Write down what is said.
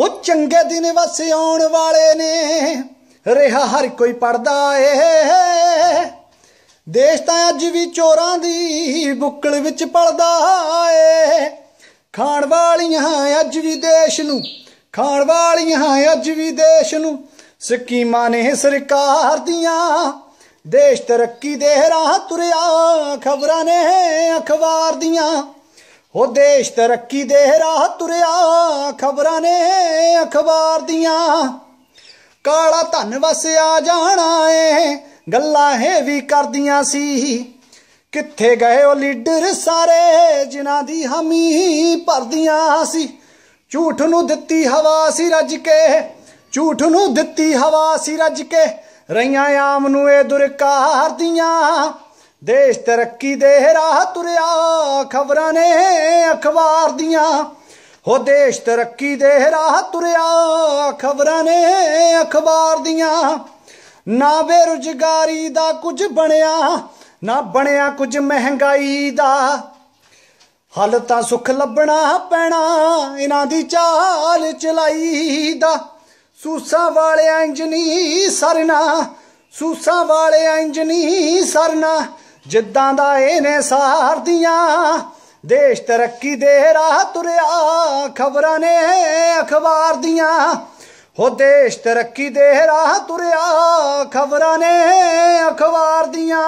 ਹੋ ਚੰਗੇ ਦਿਨ ਵਸ ਆਉਣ ਵਾਲੇ ਨੇ। ਰਿਹਾ ਹਰ ਕੋਈ ਪੜਦਾ ਏ। ਦੇਸ਼ ਤਾਂ ਅੱਜ ਵੀ ਚੋਰਾਂ ਦੀ ਬੁੱਕਲ ਵਿੱਚ ਪਲਦਾ ਏ। ਖਾਣ ਵਾਲੀਆਂ ਅੱਜ ਵੀ ਦੇਸ਼ ਨੂੰ। ਖਾਣ ਵਾਲੀਆਂ ਅੱਜ ਵੀ ਦੇਸ਼ ਨੂੰ। ਸਕੀਮਾਂ ਨੇ ਸਰਕਾਰ ਦੀਆਂ। ਦੇਸ਼ ਤਰੱਕੀ ਦੇ ਰਾਹ ਤੁਰਿਆ। ਖਬਰਾਂ ਨੇ ਅਖਬਾਰ ਦੀਆਂ। ਉਹ ਦੇਸ਼ ਤਰੱਕੀ ਦੇ ਰਾਹ ਤੁਰਿਆ, ਖਬਰਾਂ ਨੇ ਅਖਬਾਰ ਦੀਆਂ। ਕਾਲਾ ਧਨ ਵਸਿਆ ਜਾਣਾ ਏ, ਗੱਲਾਂ ਇਹ ਵੀ ਕਰਦੀਆਂ ਸੀ। ਕਿੱਥੇ ਗਏ ਉਹ ਲੀਡਰ ਸਾਰੇ, ਜਿਨ੍ਹਾਂ ਦੀ ਹਮੀ ਭਰਦੀਆਂ ਸੀ। ਝੂਠ ਨੂੰ ਦਿੱਤੀ ਹਵਾ ਸੀ ਰੱਜ ਕੇ, ਝੂਠ ਨੂੰ ਦਿੱਤੀ ਹਵਾ ਸੀ ਰੱਜ ਕੇ। ਰਈਆਂ ਆਮ ਨੂੰ ਇਹ ਦੁਰਕਾਰ ਦੀਆਂ। ਦੇਸ਼ ਤਰੱਕੀ ਦੇ ਰਾਹ ਤੁਰਿਆ ਖਬਰਾਂ ਨੇ ਅਖਬਾਰ ਦੀਆਂ। ਹੋ ਦੇਸ਼ ਤਰੱਕੀ ਦੇ ਰਾਹ ਤੁਰਿਆ, ਖਬਰਾਂ ਨੇ ਅਖਬਾਰ ਦੀਆਂ। ਨਾ ਬੇਰੁਜ਼ਗਾਰੀ ਦਾ ਕੁਝ ਬਣਿਆ, ਨਾ ਬਣਿਆ ਕੁਝ ਮਹਿੰਗਾਈ ਦਾ। ਹੱਲ ਤਾਂ ਸੁੱਖ ਲੱਭਣਾ ਪੈਣਾ, ਇਹਨਾਂ ਦੀ ਚਾਲ ਚਲਾਈ ਦਾ। ਸੂਸਾਂ ਵਾਲਿਆਂ ਇੰਜਨੀ ਸਰਨਾ, ਸੂਸਾਂ ਵਾਲੇ ਇੰਜਨੀ ਸਰਨਾ। ਜਿੱਦਾਂ ਦਾ ਇਹਨੇ ਸਾਰਦੀਆਂ ਦੇਸ਼ ਤਰੱਕੀ ਦੇ ਰਾਹ ਤੁਰਿਆ, ਖਬਰਾਂ ਨੇ ਅਖਬਾਰ ਦੀਆਂ। ਹੋ ਦੇਸ਼ ਤਰੱਕੀ ਦੇ ਰਾਹ ਤੁਰਿਆ, ਖਬਰਾਂ ਨੇ ਅਖਬਾਰ ਦੀਆਂ।